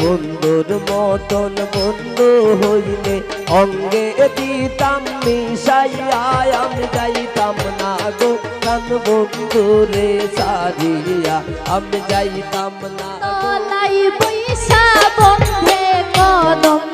বন্ধুর মতন বন্ধু হইলে অঙ্গে দিতাম, মিশাইয়া আমি যাইতাম না গো কান বন্ধু রে সারিয়া আমি যাইতাম না বন্ধে কদম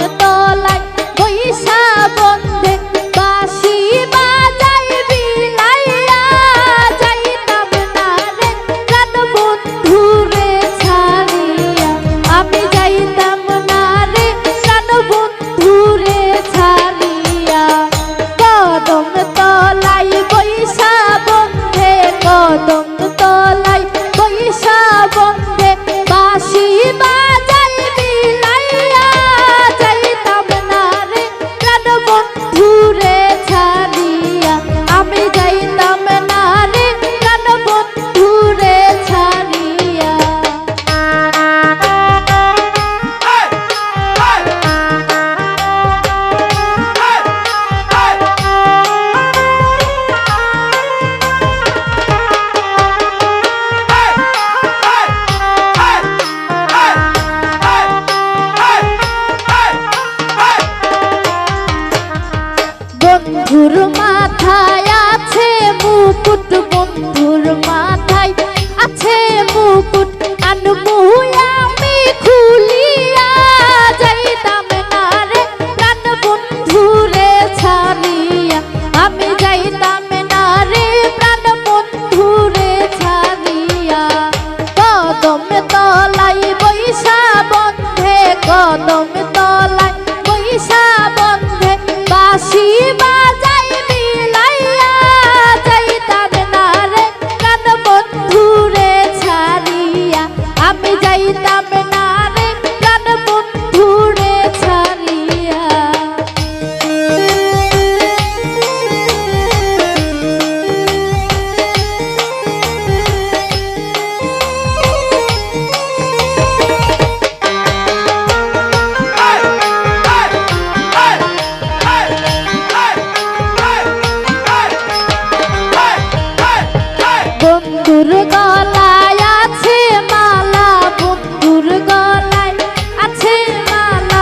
বন্ধুর আছে মালা, বন্ধুর গলায় আছে মালা।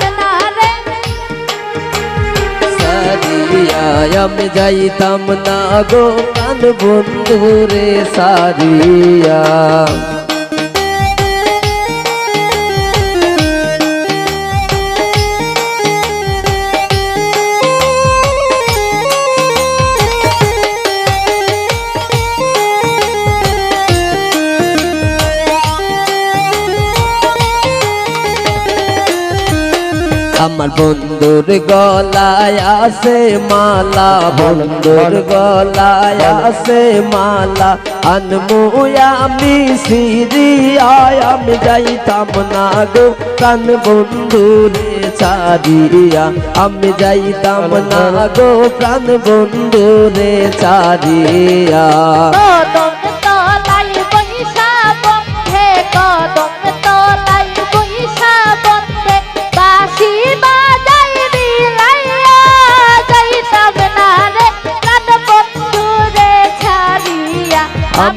রে। সারিয়া আমি যাইতাম না গো কান বন্ধু রে সারিয়া আমার বন্ধুর গলায় আছে মালা, বন্ধুর গলায় আছে মালা। আনমু আমি সিরিয়ায়, আমি যাইতাম না গো কান বন্ধুরে চারিয়া। আমি যাইতাম না গো প্রাণ বন্ধুরে চারিয়া।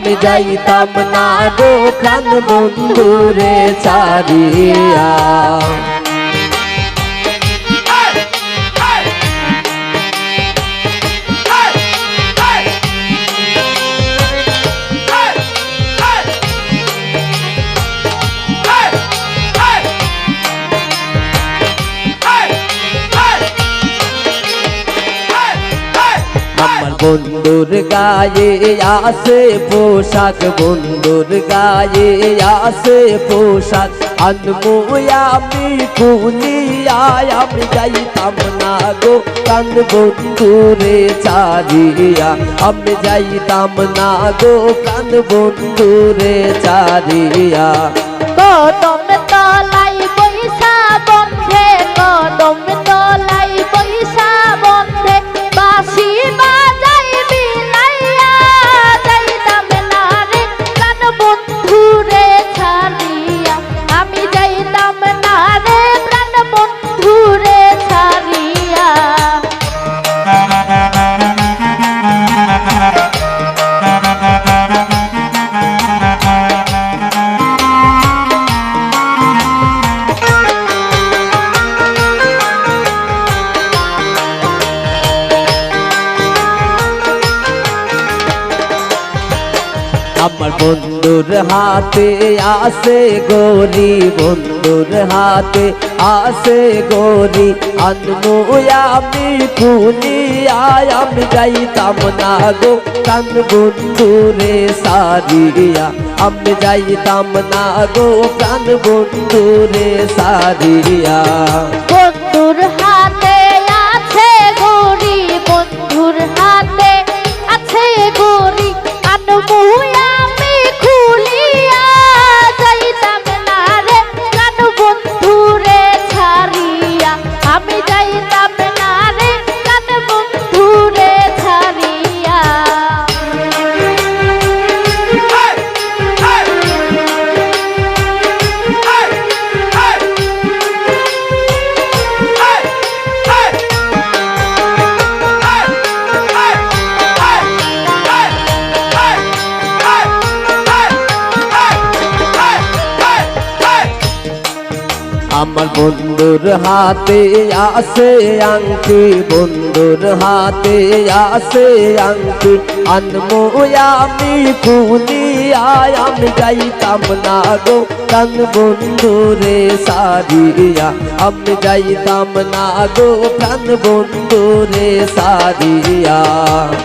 আমি যাইতাম না গো প্রাণ বন্ধুরে চারিয়া। বন্ধুর গায়ে আসে পোশাক, বন্ধুর গায়ে আসে পোশাক। আনমু আমি, কুলিয়া, আমি যাইতাম না গো কান বন্ধুরে চারিয়া। আমি যাইতাম না গো কান বন্ধুরে চারিয়া। আমার বন্ধুর হাতে আসে গরি, বন্ধুর হাতে আসে গরি। আনমু আমি কুলিয়া আমি যাইতাম না গো কান বন্ধুরে সারিয়া। আমি যাইতাম না গো প্রাণ বন্ধুরে সারিয়া। বন্ধুর হাতে আছে গরি, বন্ধুর হাতে আছে গরি। আনব আমার বন্ধুর হাতে আসে আংটি, বন্ধুর হাতে আসে আংটি। আনমো আমি কুলিয়া আমি যাইতাম না গো কান বন্ধুরে সারিয়া। আমি যাইতাম না গো কান বন্ধুরে সারিয়া।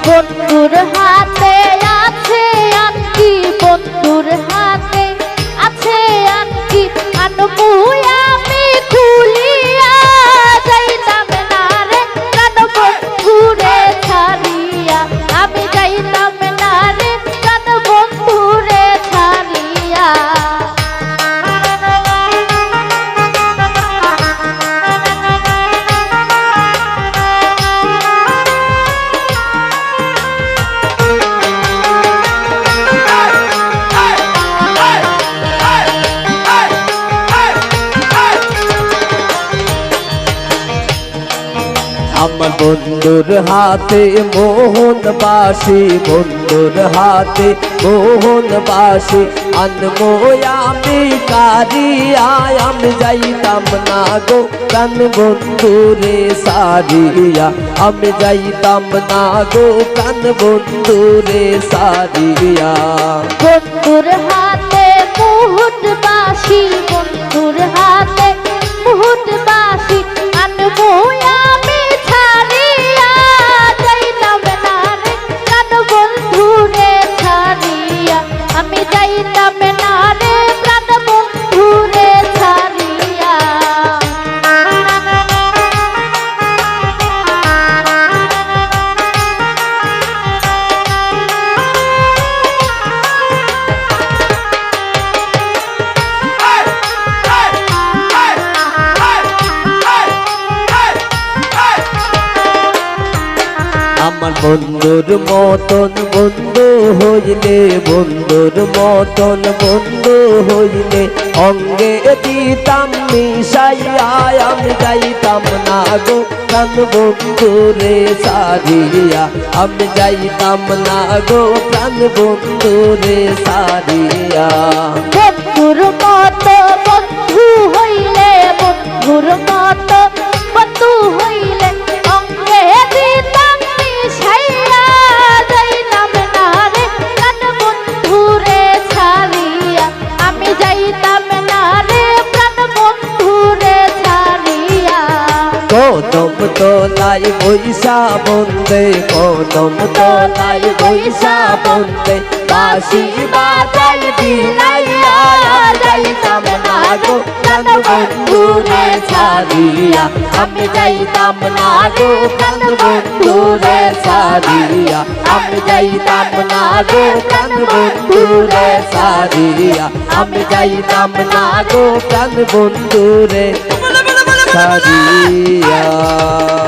বন্ধুর হাতে বন্ধুর হাতে মোহন বাসি বন্ধুর হাতে মোহন বাসি আনমো আমি কারিয়ায় আমি যাইতাম না গো কান বন্ধুরে সারিয়া। আমি যাইতাম না গো কান বন্ধুরে সারিয়া। বন্ধুর হাতে মুহুট বাসি বন্ধুর হাতে মুহুট বাসি আনব মতন বন্ধু হইলে, বন্ধুর মতন বন্ধু হইলে, অঙ্গে দিতাম, মিশাইয়া আমি যাইতাম না গো কান বন্ধুরে সারিয়া। আমি যাইতাম না গো প্রাণ বন্ধুরে সারিয়া। কদম তোলাই বৈশা বন্দে, কদম তোলাই বৈশা বন্দে। বাসি বাজাই বিনাইয়া যাইতাম না গো কান বন্ধুরে ছাড়িয়া। আমি যাইতাম না গো কান বন্ধুরে ছাড়িয়া। আমি যাইতাম না গো কান বন্ধুরে ছাড়িয়া। আমি যাইতাম না গো কান বন্ধুরে ছাড়িয়া